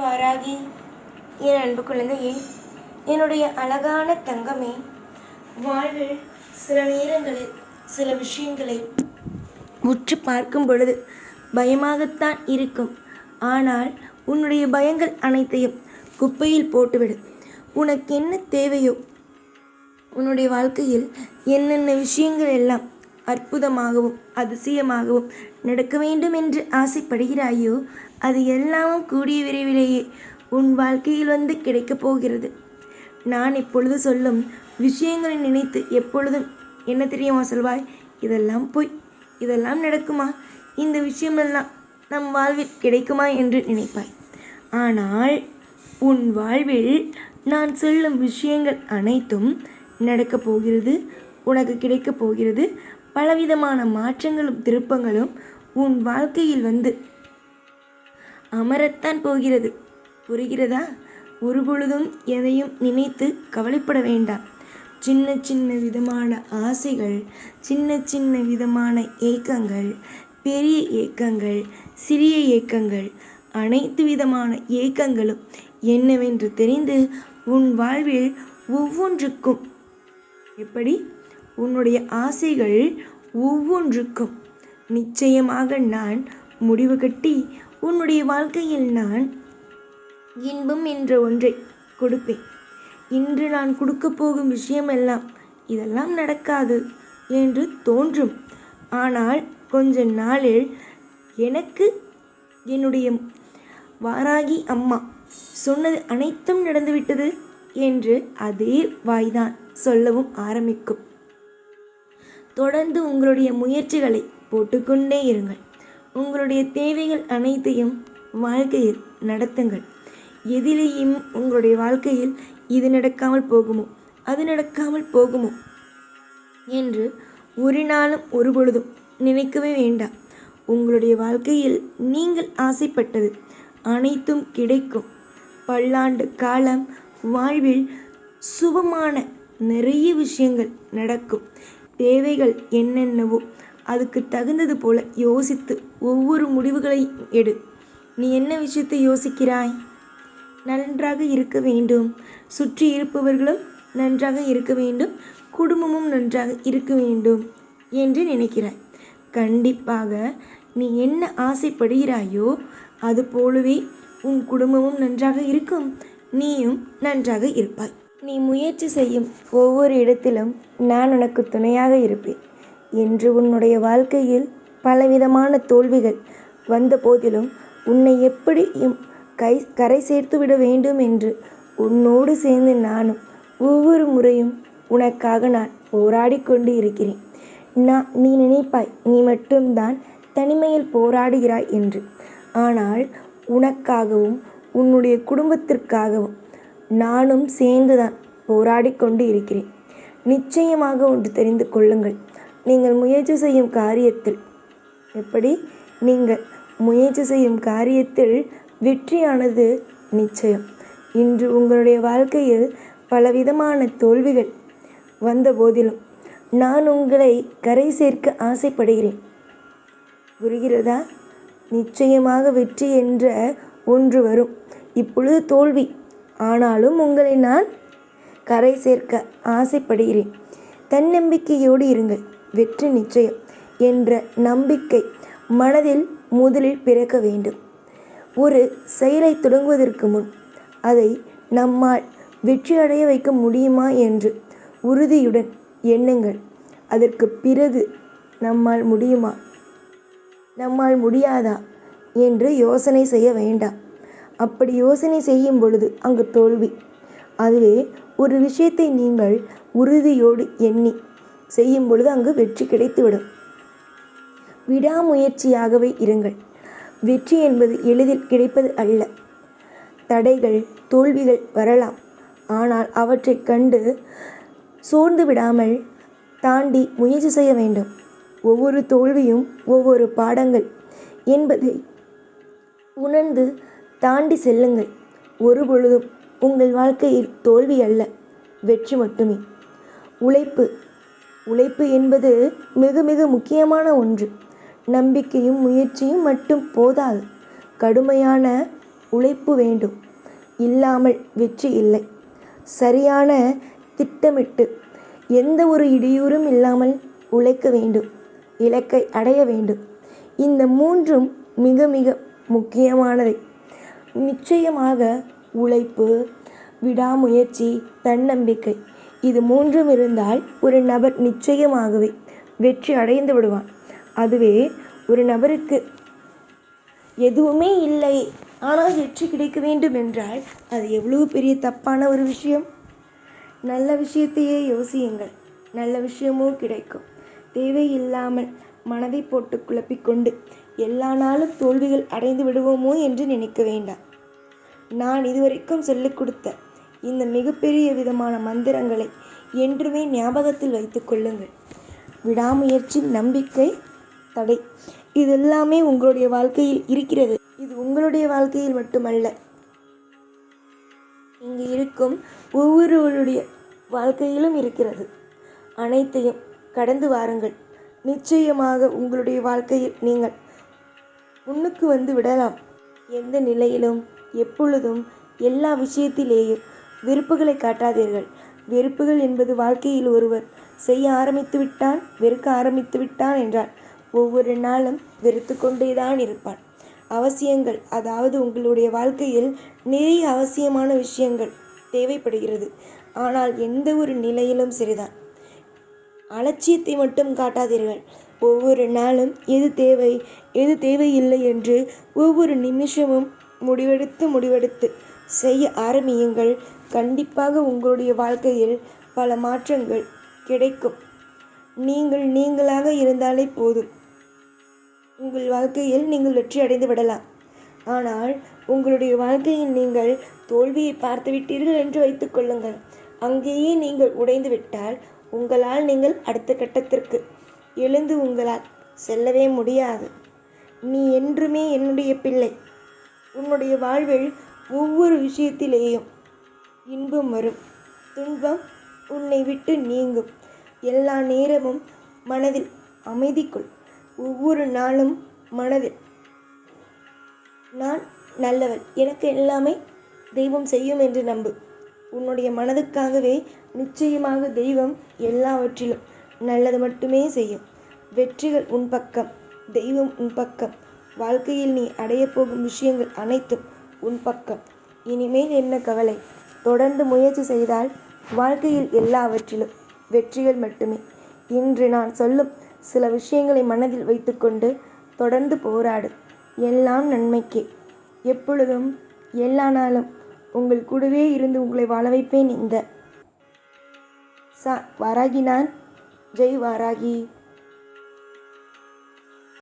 வாராகி. என் அன்பு குழந்தையே என்னுடைய அழகான தங்கமே வாழ்வில் சில நேரங்களில் சில விஷயங்களை உற்று பார்க்கும் பொழுது பயமாகத்தான் இருக்கும். ஆனால் உன்னுடைய பயங்கள் அனைத்தையும் குப்பையில் போட்டுவிடு. உனக்கு என்ன தேவையோ உன்னுடைய வாழ்க்கையில் என்னென்ன விஷயங்கள் எல்லாம் அற்புதமாகவும் அதிசயமாகவும் நடக்க வேண்டும் என்று ஆசைப்படுகிறாயோ அது எல்லாமும் கூடிய விரைவிலேயே உன் வாழ்க்கையில் வந்து கிடைக்கப் போகிறது. நான் இப்பொழுது சொல்லும் விஷயங்களை நினைத்து எப்பொழுதும் என்ன தெரியுமா சொல்வாய்? இதெல்லாம் போய். இதெல்லாம் நடக்குமா? இந்த விஷயமெல்லாம் நம் வாழ்வில் கிடைக்குமா என்று நினைப்பாய். ஆனால் உன் வாழ்வில் நான் சொல்லும் விஷயங்கள் அனைத்தும் நடக்கப் போகிறது உனக்கு கிடைக்கப் போகிறது பலவிதமான மாற்றங்களும் திருப்பங்களும் உன் வாழ்க்கையில் வந்து அமரத்தான் போகிறது. புரிகிறதா? ஒருபொழுதும் எதையும் நினைத்து கவலைப்பட வேண்டாம். சின்ன சின்ன விதமான ஆசைகள் சின்ன சின்ன விதமான ஏக்கங்கள் பெரிய ஏக்கங்கள் சிறிய ஏக்கங்கள் அனைத்து விதமான ஏக்கங்களும் என்னவென்று தெரிந்து உன் வாழ்வில் ஒவ்வொன்றுக்கும் எப்படி உன்னுடைய ஆசைகள் ஒவ்வொன்றுக்கும். நிச்சயமாக நான் முடிவு கட்டி உன்னுடைய வாழ்க்கையில் நான் இன்பம் என்ற ஒன்றை கொடுப்பேன். இன்று நான் கொடுக்கப் போகும் விஷயமெல்லாம் இதெல்லாம் நடக்காது என்று தோன்றும். ஆனால் கொஞ்ச நாளில் எனக்கு என்னுடைய வாராகி அம்மா சொன்னது அனைத்தும் நடந்துவிட்டது என்று அதே வாய்தான் சொல்லவும் ஆரம்பிக்கும். தொடர்ந்து உங்களுடைய முயற்சிகளை போட்டுக்கொண்டே இருங்கள். உங்களுடைய தேவைகள் அனைத்தையும் வாழ்க்கையில் நடத்துங்கள். எதிலேயும் உங்களுடைய வாழ்க்கையில் இது நடக்காமல் போகுமோ அது நடக்காமல் போகுமோ என்று ஒரு நாளும் ஒரு பொழுதும் நினைக்கவே வேண்டாம். உங்களுடைய வாழ்க்கையில் நீங்கள் ஆசைப்பட்டது அனைத்தும் கிடைக்கும். பல்லாண்டு காலம் வாழ்வில் சுபமான நிறைய விஷயங்கள் நடக்கும். தேவைகள் என்னென்னவோ அதுக்கு தகுந்தது போல யோசித்து ஒவ்வொரு முடிவுகளையும் எடு. நீ என்ன விஷயத்தை யோசிக்கிறாய்? நன்றாக இருக்க வேண்டும். சுற்றி இருப்பவர்களும் நன்றாக இருக்க வேண்டும். குடும்பமும் நன்றாக இருக்க வேண்டும் என்று நினைக்கிறாய். கண்டிப்பாக நீ என்ன ஆசைப்படுகிறாயோ அது போலவே உன் குடும்பமும் நன்றாக இருக்கும். நீயும் நன்றாக இருப்பாய். நீ முயற்சி செய்யும் ஒவ்வொரு இடத்திலும் நான் உனக்கு துணையாக இருப்பேன். என்று உன்னுடைய வாழ்க்கையில் பலவிதமான தோல்விகள் வந்த போதிலும் உன்னை எப்படியும் கை கரை சேர்த்து விட வேண்டும் என்று உன்னோடு சேர்ந்து நானும் ஒவ்வொரு முறையும் உனக்காக நான் போராடி கொண்டு இருக்கிறேன். நான் நீ நினைப்பாய் நீ மட்டும்தான் தனிமையில் போராடுகிறாய் என்று. ஆனால் உனக்காகவும் உன்னுடைய குடும்பத்திற்காகவும் நானும் சேர்ந்துதான் போராடி கொண்டு இருக்கிறேன். நிச்சயமாக ஒன்று தெரிந்து கொள்ளுங்கள். நீங்கள் முயற்சி செய்யும் காரியத்தில் எப்படி? நீங்கள் முயற்சி செய்யும் காரியத்தில் வெற்றியானது நிச்சயம். இன்று உங்களுடைய வாழ்க்கையில் பலவிதமான தோல்விகள் வந்த போதிலும் நான் உங்களை கரை சேர்க்க ஆசைப்படுகிறேன். புரிகிறதா? நிச்சயமாக வெற்றி என்ற ஒன்று வரும். இப்பொழுது தோல்வி ஆனாலும் உங்களை நான் கரை சேர்க்க ஆசைப்படுகிறேன். தன்னம்பிக்கையோடு இருங்கள். வெற்றி நிச்சயம் என்ற நம்பிக்கை மனதில் முதலில் பிறக்க வேண்டும். ஒரு செயலை தொடங்குவதற்கு முன் அதை நம்மால் வெற்றியடைய வைக்க முடியுமா என்று உறுதியுடன் எண்ணுங்கள். அதற்கு பிறகு நம்மால் முடியுமா? நம்மால் முடியாதா? என்று யோசனை செய்ய வேண்டாம். அப்படி யோசனை செய்யும் பொழுது அங்கு தோல்வி. அதுவே ஒரு விஷயத்தை நீங்கள் உறுதியோடு எண்ணி செய்யும் பொழுது அங்கு வெற்றி கிடைத்துவிடும். விடாமுயற்சியாகவே இருங்கள். வெற்றி என்பது எளிதில் கிடைப்பது அல்ல. தடைகள் தோல்விகள் வரலாம். ஆனால் அவற்றை கண்டு சோர்ந்து விடாமல் தாண்டி முயற்சி செய்ய வேண்டும். ஒவ்வொரு தோல்வியும் ஒவ்வொரு பாடங்கள் என்பதை உணர்ந்து தாண்டி செல்லுங்கள். ஒரு பொழுதும் உங்கள் வாழ்க்கையில் தோல்வி அல்ல வெற்றி மட்டுமே. உழைப்பு உழைப்பு என்பது மிக மிக முக்கியமான ஒன்று. நம்பிக்கையும் முயற்சியும் மட்டும் போதாது. கடுமையான உழைப்பு வேண்டும். இல்லாமல் வெற்றி இல்லை. சரியான திட்டமிட்டு எந்த ஒரு இடையூறும் இல்லாமல் உழைக்க வேண்டும். இலக்கை அடைய வேண்டும். இந்த மூன்றும் மிக மிக முக்கியமானவை. நிச்சயமாக உழைப்பு விடாமுயற்சி தன்னம்பிக்கை. இது மூன்றும் இருந்தால் ஒரு நபர் நிச்சயமாகவே வெற்றி அடைந்து விடுவான். அதுவே ஒரு நபருக்கு எதுவுமே இல்லை. ஆனால் வெற்றி கிடைக்க வேண்டும் என்றால் அது எவ்வளவு பெரிய தப்பான ஒரு விஷயம்? நல்ல விஷயத்தையே யோசியுங்கள். நல்ல விஷயமும் கிடைக்கும். தேவையில்லாமல் மனதை போட்டு குழப்பிக்கொண்டு எல்லா நாளும் தோல்விகள் அடைந்து விடுவோமோ என்று நினைக்க வேண்டாம். நான் இதுவரைக்கும் சொல்லிக் கொடுத்த இந்த மிகப்பெரிய விதமான மந்திரங்களை என்றுமே ஞாபகத்தில் வைத்துக் கொள்ளுங்கள். விடாமுயற்சி நம்பிக்கை தடை. இதெல்லாமே உங்களுடைய வாழ்க்கையில் இருக்கிறது. இது உங்களுடைய வாழ்க்கையில் மட்டுமல்ல. இங்கு இருக்கும் ஒவ்வொருவருடைய வாழ்க்கையிலும் இருக்கிறது. அனைத்தையும் கடந்து வாருங்கள். நிச்சயமாக உங்களுடைய வாழ்க்கையில் நீங்கள் முன்னுக்கு வந்து விடலாம். எந்த நிலையிலும் எப்பொழுதும் எல்லா விஷயத்திலேயும் வெறுப்புகளை காட்டாதீர்கள். வெறுப்புகள் என்பது வாழ்க்கையில் ஒருவர் செய்ய ஆரம்பித்து விட்டான் வெறுக்க ஆரம்பித்து விட்டான் என்றால் ஒவ்வொரு நாளும் வெறுத்து கொண்டேதான் இருப்பான். அவசியங்கள் அதாவது உங்களுடைய வாழ்க்கையில் நிறைய அவசியமான விஷயங்கள் தேவைப்படுகிறது. ஆனால் எந்த ஒரு நிலையிலும் சரிதான். அலட்சியத்தை மட்டும் காட்டாதீர்கள். ஒவ்வொரு நாளும் எது தேவை எது தேவையில்லை என்று ஒவ்வொரு நிமிஷமும் முடிவெடுத்து முடிவெடுத்து செய்ய ஆரம்பியுங்கள். கண்டிப்பாக உங்களுடைய வாழ்க்கையில் பல மாற்றங்கள் கிடைக்கும். நீங்கள் நீங்களாக இருந்தாலே போதும். உங்கள் வாழ்க்கையில் நீங்கள் வெற்றி அடைந்து விடலாம். ஆனால் உங்களுடைய வாழ்க்கையில் நீங்கள் தோல்வியை பார்த்து விட்டீர்கள் என்று வைத்துக்கொள்ளுங்கள் அங்கேயே நீங்கள் உடைந்து விட்டால் உங்களால் நீங்கள் அடுத்த கட்டத்திற்கு எழுந்து உங்களால் செல்லவே முடியாது. நீ என்றுமே என்னுடைய பிள்ளை. உன்னுடைய வாழ்வில் ஒவ்வொரு விஷயத்திலேயும் இன்பம் வரும். துன்பம் உன்னை விட்டு நீங்கும். எல்லா நேரமும் மனதில் அமைதிக்குள். ஒவ்வொரு நாளும் மனதில் நான் நல்லவள் எனக்கு எல்லாமே தெய்வம் செய்யும் என்று நம்பு. உன்னுடைய மனதுக்காகவே நிச்சயமாக தெய்வம் எல்லாவற்றிலும் நல்லது மட்டுமே செய்யும். வெற்றிகள் உன் பக்கம் தெய்வம் உன் பக்கம். வாழ்க்கையில் நீ அடைய போகும் விஷயங்கள் அனைத்தும் உன் பக்கம். இனிமேல் என்ன கவலை? தொடர்ந்து முயற்சி செய்தால் வாழ்க்கையில் எல்லாவற்றிலும் வெற்றிகள் மட்டுமே. இன்று நான் சொல்லும் சில விஷயங்களை மனதில் வைத்துக்கொண்டு தொடர்ந்து போராடு. எல்லாம் நன்மைக்கே. எப்பொழுதும் எல்லா நாளும் உங்கள் கூடவே இருந்து உங்களை வாழ வைப்பேன் இந்த. ச வாராகி நான். ஜெய் வாராகி.